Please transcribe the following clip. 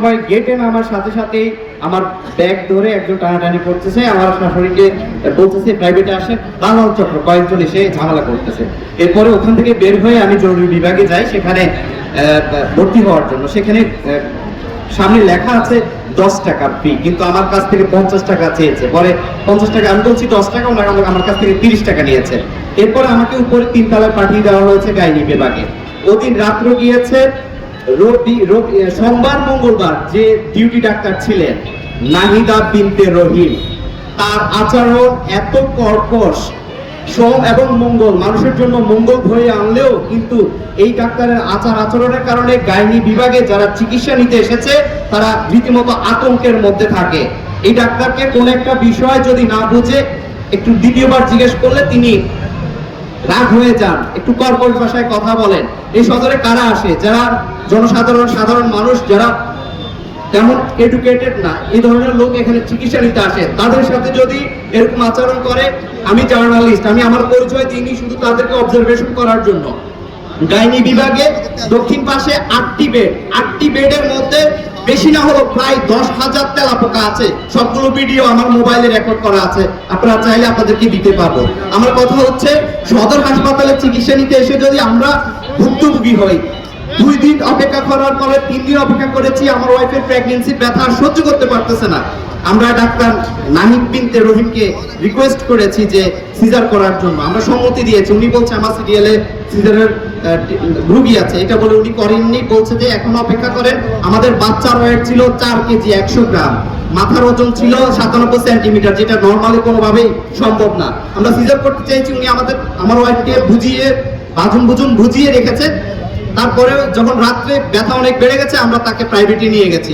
সবাই গেটে নামার সাথে সাথেই আমার ব্যাগ ধরে একজন টানাটানি করতেছে, আমার শাশুড়িকে বলতেছে, প্রাইভেটে আসে দালাল চক্র, কয়েকজন এসে ঝামেলা করতেছে। এরপরে ওখান থেকে বের হয়ে আমি জরুরি বিভাগে যাই, সেখানে ভর্তি হওয়ার জন্য। সেখানে সামনে লেখা আছে, দশ টাকার ফি কিন্তু আমার কাছ থেকে পঞ্চাশ টাকা চেয়েছে। পরে পঞ্চাশ টাকা, আমি বলছি, দশ টাকা? ওনারা আমার- কাছ থেকে তিরিশ টাকা নিয়েছে। এরপরে আমাকে উপরে তিনতলায় পাঠিয়ে দেওয়া হয়েছে গাইনি বিভাগে। ওদিন রাত্র গিয়েছে সোমবার, মঙ্গলবার যে ডিউটি ডাক্তার ছিলেন, নাহিদা বিনতে রহিম, তার আচরণ এত কর্কশ, সোম এবং মঙ্গল, মানুষের জন্য মঙ্গল হয়ে আনলেও কিন্তু এই ডাক্তারের আচার আচরণের কারণে গাইনি বিভাগে যারা চিকিৎসা নিতে এসেছে, তারা রীতিমতো আতঙ্কের মধ্যে থাকে। এই ডাক্তারকে কোন একটা বিষয় যদি না বুঝে, একটু দ্বিতীয়বার জিজ্ঞেস করলে তিনি রাগ হয়ে যান, একটু কর্কশ ভাষায় কথা বলেন। এই সদরে কারা আসে? যারা জনসাধারণ, সাধারণ মানুষ, যারা তেমন এডুকেটেড না, এই ধরনের লোক এখানে চিকিৎসা নিতে আসে। তাদের সাথে যদি এরকম আচরণ করে, আমি জার্নালিস্ট আমি আমার পরিচয় দিইনি শুধু তাদেরকে অবজারভেশন করার জন্য। গাইনি বিভাগে দক্ষিণ পাশে আটটি বেড। আটটি বেডের মধ্যে বেশি না হলো প্রায় দশ হাজার তেলা পোকা আছে। সবগুলো ভিডিও আমার মোবাইলে রেকর্ড করা আছে। আপনারা চাইলে আপনাদেরকে দিতে পারব। আমার কথা হচ্ছে, সদর হাসপাতালে চিকিৎসা নিতে এসে যদি আমরা ভুক্তভোগী হই, দুই দিন অপেক্ষা করার পরে তিন দিন অপেক্ষা করেছি, আমার ওয়াইফের প্রেগনেন্সি ব্যথা সহ্য করতে পারতেছে না। আমরা ডাক্তার নাহিদ বিনতে রহিমকে রিকোয়েস্ট করেছি যে সিজার করার জন্য। আমরা সম্মতি দিয়েছি। উনি বলছে, আমার সিরিয়ালে সিজারের রুগী আছে। এটা বলে উনি করেননি, বলছে যে, এখন অপেক্ষা করেন। আমাদের বাচ্চার ওয়েট ছিল চার কেজি, একশো গ্রাম। মাথার ওজন ছিল সাতানব্বই সেন্টিমিটার, যেটা নর্মালি কোনোভাবেই সম্ভব না। আমরা সিজার করতে চাইছি উনি আমাদের, আমার ওয়াইফকে বুঝিয়ে বাজুন বুজুন বুঝিয়ে রেখেছে। তারপরে যখন রাত্রে ব্যথা অনেক বেড়ে গেছে, আমরা তাকে প্রাইভেটে নিয়ে গেছি।